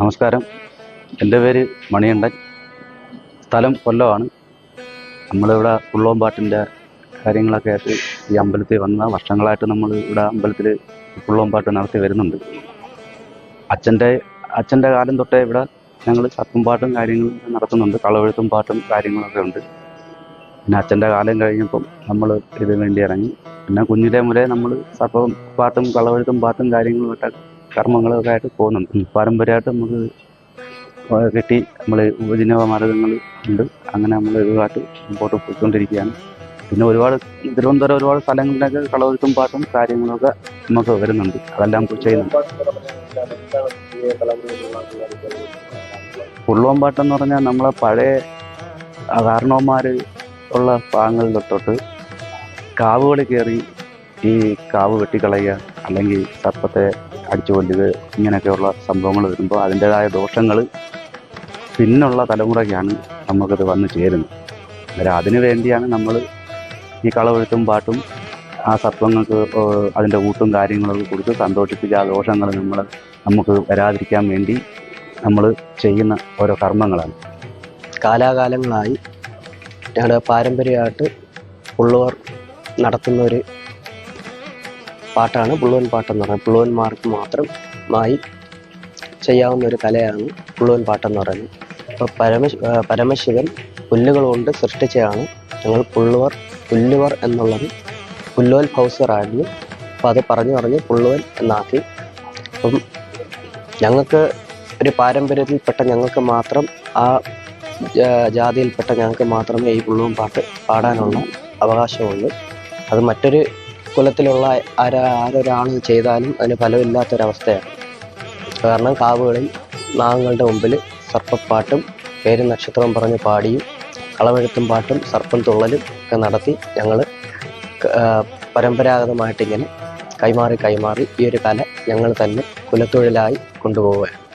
നമസ്കാരം. എന്റെ പേര് മണികണ്ഠൻ. സ്ഥലം കൊല്ലമാണ്. നമ്മളിവിടെ പുള്ളോമ്പാട്ടിന്റെ കാര്യങ്ങളൊക്കെ ആയിട്ട് ഈ അമ്പലത്തിൽ വന്ന വർഷങ്ങളായിട്ട് നമ്മൾ ഇവിടെ അമ്പലത്തിൽ പുള്ളോമ്പാട്ട് നടത്തി വരുന്നുണ്ട്. അച്ഛന്റെ അച്ഛന്റെ കാലം തൊട്ടേ ഇവിടെ ഞങ്ങൾ സത്തും പാട്ടും കാര്യങ്ങളും നടത്തുന്നുണ്ട്. കളവെഴുത്തും പാട്ടും കാര്യങ്ങളൊക്കെ ഉണ്ട്. പിന്നെ അച്ഛന്റെ കാലം കഴിഞ്ഞപ്പം നമ്മൾ ഇതിന് വേണ്ടി ഇറങ്ങി. പിന്നെ കുഞ്ഞിലെ മുതലേ നമ്മൾ സർപ്പം പാട്ടും കളവെഴുത്തും പാട്ടും കാര്യങ്ങളുമായിട്ട് കർമ്മങ്ങളൊക്കെ ആയിട്ട് പോകുന്നുണ്ട്. പാരമ്പര്യമായിട്ട് നമുക്ക് കെട്ടി നമ്മൾ ഉപജീവന മാർഗങ്ങൾ ഉണ്ട്. അങ്ങനെ നമ്മൾ ഇതുമായിട്ട് മുമ്പോട്ട് പോയിക്കൊണ്ടിരിക്കുകയാണ്. പിന്നെ ഒരുപാട് തിരുവനന്തപുരം ഒരുപാട് സ്ഥലങ്ങളിലൊക്കെ കളവെഴുത്തും പാട്ടും കാര്യങ്ങളൊക്കെ നമുക്ക് വരുന്നുണ്ട്. അതെല്ലാം ചെയ്യുന്നുണ്ട്. പുള്ളുവൻ പാട്ടെന്ന് പറഞ്ഞാൽ നമ്മളെ പഴയ കാരണവന്മാർ ഉള്ള ഭാഗങ്ങളിൽ തൊട്ട് കാവുകൾ കയറി ഈ കാവ് വെട്ടിക്കളയുക അല്ലെങ്കിൽ സർപ്പത്തെ അടിച്ചു കൊല്ലുക ഇങ്ങനെയൊക്കെയുള്ള സംഭവങ്ങൾ വരുമ്പോൾ അതിന്റെതായ ദോഷങ്ങൾ പിന്നുള്ള തലമുറയ്ക്കാണ് നമുക്കത് വന്ന് ചേരുന്നത്. അന്നേരം അതിനു വേണ്ടിയാണ് നമ്മൾ ഈ കളവെഴുത്തും പാട്ടും ആ സർപ്പങ്ങൾക്ക് അതിന്റെ ഊട്ടും കാര്യങ്ങളൊക്കെ കൊടുത്ത് സന്തോഷിപ്പിച്ച് ആ ദോഷങ്ങൾ നമ്മൾ നമുക്ക് വരാതിരിക്കാൻ വേണ്ടി നമ്മൾ ചെയ്യുന്ന ഓരോ കർമ്മങ്ങളാണ്. കാലാകാലങ്ങളായി ഞങ്ങളുടെ പാരമ്പര്യമായിട്ട് ഉള്ളവർ നടത്തുന്ന ഒരു പാട്ടാണ്. പുള്ളുവൻ പാട്ടെന്ന് പറയുന്നത് പുള്ളുവന്മാർക്ക് മാത്രമായി ചെയ്യാവുന്ന ഒരു കലയാണ് പുള്ളുവൻ പാട്ടെന്ന് പറയുന്നത്. അപ്പോൾ പരമ പരമശിവൻ പുല്ലുകൾ കൊണ്ട് സൃഷ്ടിച്ചതാണ് ഞങ്ങൾ പുള്ളുവർ പുല്ലുവർ എന്നുള്ളത്. പുല്ലോൽ ഹൗസറായിരുന്നു അപ്പോൾ അത് പറഞ്ഞു പറഞ്ഞ് പുള്ളുവൻ എന്നാക്കി. അപ്പം ഞങ്ങൾക്ക് ഒരു പാരമ്പര്യത്തിൽപ്പെട്ട ഞങ്ങൾക്ക് മാത്രം ആ ജാതിയിൽപ്പെട്ട ഞങ്ങൾക്ക് മാത്രമേ ഈ പുള്ളുവൻ പാട്ട് പാടാനുള്ള അവകാശമുള്ളൂ. അത് മറ്റൊരു കുലത്തിലുള്ള ആരാ ആരൊരാൾ ചെയ്താലും അതിന് ഫലമില്ലാത്തൊരവസ്ഥയാണ്. കാരണം കാവുകളിൽ നാഗങ്ങളുടെ മുമ്പിൽ സർപ്പപ്പാട്ടും പേര് നക്ഷത്രം പറഞ്ഞ് പാടിയും കളമെഴുത്തും പാട്ടും സർപ്പം തുള്ളലും ഒക്കെ നടത്തി ഞങ്ങൾ പരമ്പരാഗതമായിട്ടിങ്ങനെ കൈമാറി കൈമാറി ഈ ഒരു കല ഞങ്ങൾ തന്നെ കുലത്തൊഴിലായി കൊണ്ടുപോവുകയാണ്.